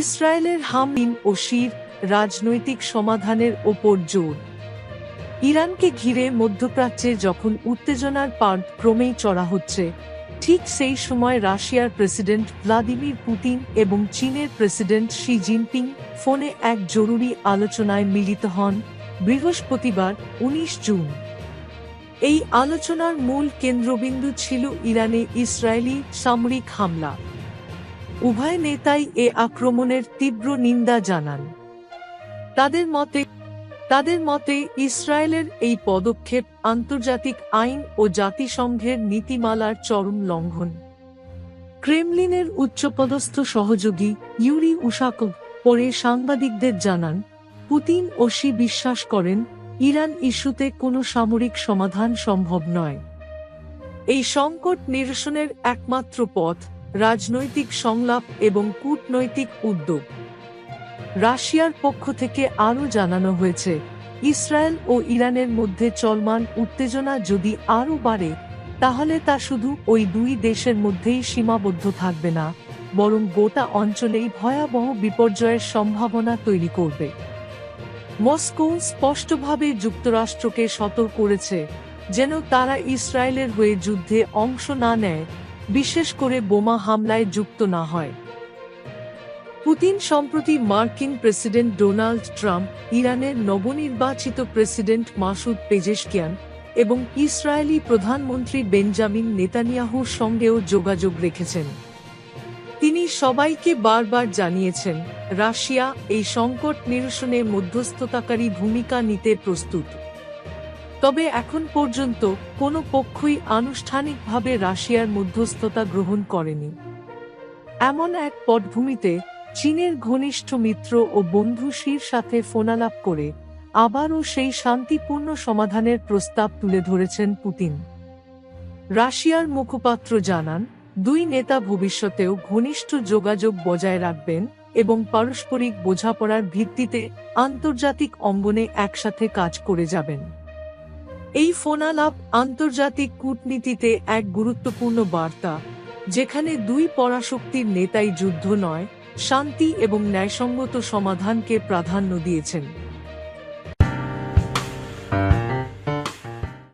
ইসরায়েলের হামিন ও শির রাজনৈতিক সমাধানের ওপর জোর। ইরানকে ঘিরে মধ্যপ্রাচ্যে যখন উত্তেজনার পার্ট ক্রমেই চড়া হচ্ছে, ঠিক সেই সময় রাশিয়ার প্রেসিডেন্ট ভ্লাদিমির পুতিন এবং চীনের প্রেসিডেন্ট শি জিনপিং ফোনে এক জরুরি আলোচনায় মিলিত হন বৃহস্পতিবার, উনিশ জুন। এই আলোচনার মূল কেন্দ্রবিন্দু ছিল ইরানে ইসরায়েলি সামরিক হামলা। উভয় নেতাই এ আক্রমণের তীব্র নিন্দা জানান। তাদের মতে তাদের মতে ইসরায়েলের এই পদক্ষেপ আন্তর্জাতিক আইন ও জাতিসংঘের নীতিমালার চরম লঙ্ঘন। ক্রেমলিনের উচ্চপদস্থ সহযোগী ইউরি উশাকভ পরে সাংবাদিকদের জানান, পুতিন ও শি বিশ্বাস করেন, ইরান ইস্যুতে কোনো সামরিক সমাধান সম্ভব নয়। এই সংকট নিরসনের একমাত্র পথ রাজনৈতিক সংলাপ এবং কূটনৈতিক উদ্যোগ। রাশিয়ার পক্ষ থেকে আরও জানানো হয়েছে, ইসরায়েল ও ইরানের মধ্যে চলমান উত্তেজনা যদি আরও বাড়ে, তাহলে তা শুধু ওই দুই দেশের মধ্যেই সীমাবদ্ধ থাকবে না, বরং গোটা অঞ্চলেই ভয়াবহ বিপর্যয়ের সম্ভাবনা তৈরি করবে। মস্কো স্পষ্টভাবে যুক্তরাষ্ট্রকে সতর্ক করেছে, যেন তারা ইসরায়েলের হয়ে যুদ্ধে অংশ না নেয় বিশেষ করে বোমা হামলায় যুক্ত না হয়। পুতিন সম্প্রতি মার্কিন প্রেসিডেন্ট ডোনাল্ড ট্রাম্প, ইরানের নবনির্বাচিত প্রেসিডেন্ট মাসুদ পেজেশকিয়ান এবং ইসরায়েলি প্রধানমন্ত্রী বেঞ্জামিন নেতানিয়াহুর সঙ্গেও যোগাযোগ রেখেছেন। তিনি সবাইকে বারবার জানিয়েছেন, রাশিয়া এই সংকট নিরসনে মধ্যস্থতাকারী ভূমিকা নিতে প্রস্তুত। তবে এখন পর্যন্ত কোনো পক্ষই আনুষ্ঠানিকভাবে রাশিয়ার মধ্যস্থতা গ্রহণ করেনি। এমন এক পটভূমিতে চীনের ঘনিষ্ঠ মিত্র ও বন্ধু শির সাথে ফোনালাপ করে আবারও সেই শান্তিপূর্ণ সমাধানের প্রস্তাব তুলে ধরেছেন পুতিন। রাশিয়ার মুখপাত্র জানান, দুই নেতা ভবিষ্যতেও ঘনিষ্ঠ যোগাযোগ বজায় রাখবেন এবং পারস্পরিক বোঝাপড়ার ভিত্তিতে আন্তর্জাতিক অঙ্গনে একসাথে কাজ করে যাবেন। এই ফোনালাপ আন্তর্জাতিক কূটনীতিতে এক গুরুত্বপূর্ণ বার্তা, যেখানে দুই পরাশক্তির নেতাই যুদ্ধ নয়, শান্তি এবং ন্যায়সঙ্গত সমাধানকে প্রাধান্য দিয়েছেন।